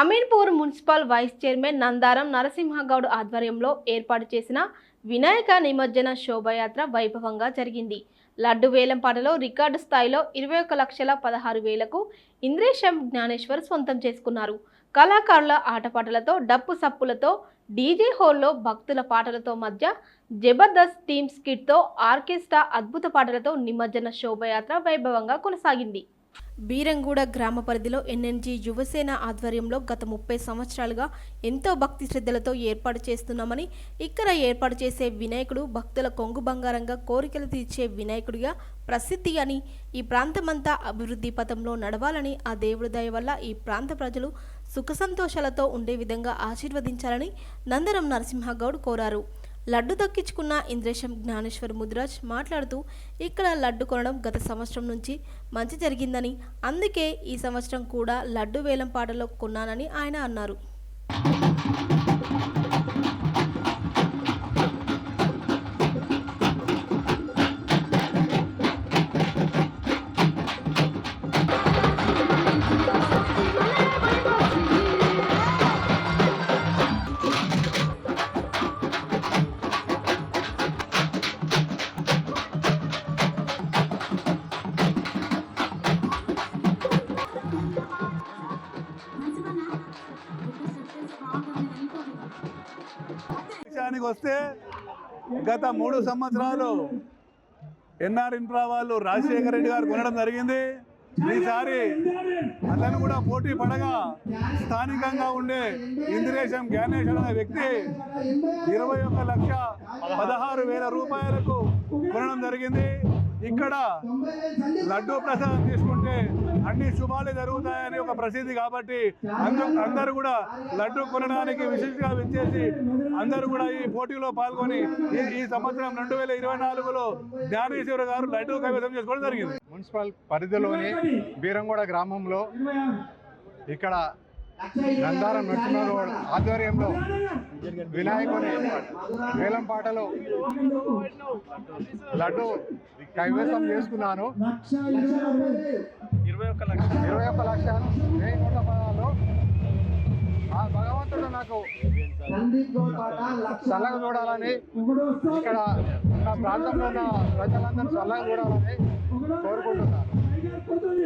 Ameenpur municipal vice chairman Nandaram Narasimha Goud ఆధ్వర్యంలో ఏర్పాటు చేసిన వినాయక నిమజ్జన శోభయాత్ర వైభవంగా జరిగింది. లడ్డు వేలంపాటలో రికార్డు స్థాయిలో ఇరవై ఒక లక్షల పదహారు వేలకు ఇంద్రేశం జ్ఞానేశ్వర్ సొంతం చేసుకున్నారు. కళాకారుల ఆటపాటలతో డప్పు సప్పులతో డీజే హోల్లో భక్తుల పాటలతో మధ్య జబర్దస్త్ టీమ్ స్కిట్తో ఆర్కెస్ట్రా అద్భుత పాటలతో నిమజ్జన శోభయాత్ర వైభవంగా కొనసాగింది. బీరంగూడ గ్రామ పరిధిలో ఎన్ఎన్జీ యువసేన ఆధ్వర్యంలో గత ముప్పై సంవత్సరాలుగా ఎంతో భక్తి శ్రద్ధలతో ఏర్పాటు చేస్తున్నామని ఇక్కడ ఏర్పాటు చేసే వినాయకుడు భక్తుల కొంగు బంగారంగా కోరికలు తీర్చే వినాయకుడిగా ప్రసిద్ధి అని ఈ ప్రాంతమంతా అభివృద్ధి పథంలో నడవాలని ఆ దేవుడి దయ వల్ల ఈ ప్రాంత ప్రజలు సుఖ సంతోషాలతో ఉండే విధంగా ఆశీర్వదించాలని నందరం నరసింహగౌడ్ కోరారు. లడ్డు దక్కించుకున్న ఇంద్రేశం జ్ఞానేశ్వర్ ముదిరాజ్ మాట్లాడుతూ ఇక్కడ లడ్డు కొనడం గత సంవత్సరం నుంచి మంచి జరిగిందని అందుకే ఈ సంవత్సరం కూడా లడ్డు వేలం పాటలో కొన్నానని ఆయన అన్నారు. విషయానికి వస్తే గత మూడు సంవత్సరాలు ఎన్ఆర్ ఇన్ఫ్రా వాళ్ళు రాజశేఖర రెడ్డి గారు కొనడం జరిగింది. ఈసారి అతను కూడా పోటీ పడగా స్థానికంగా ఉండే ఇందిరేశం జ్ఞానేశ్వర అనే వ్యక్తి ఇరవై ఒక్క లక్ష పదహారు వేల రూపాయలకు కొనడం జరిగింది. ఇక్కడ లడ్డూ ప్రసాదం తీసుకుంటే అన్ని శుభాలు జరుగుతాయని ఒక ప్రసిద్ధి కాబట్టి అందరూ కూడా లడ్డూ కొనడానికి విశిష్టంగా విచ్చేసి అందరూ కూడా ఈ పోటీలో పాల్గొని ఈ సంవత్సరం రెండు వేల ఇరవై నాలుగులో జ్ఞానేశ్వర గారు లడ్డూ కైవసం చేసుకోవడం జరిగింది. మున్సిపల్ పరిధిలోని బీరంగూడ గ్రామంలో ఇక్కడ నందారం నరసింహగౌడ్ ఆధ్వర్యంలో వినాయకుని వేలం పాటలో లడ్డు కైవసం చేసుకున్నాను ఇరవై ఒక్క లక్ష ఇరవై ఒక్క లక్షలు. వెయ్యి నూట పదాలు ఆ భగవంతుడు నాకు చల్లగా చూడాలని ఇక్కడ ప్రాంతంలో ఉన్న ప్రజలందరూ చల్లగా చూడాలని కోరుకుంటున్నాను.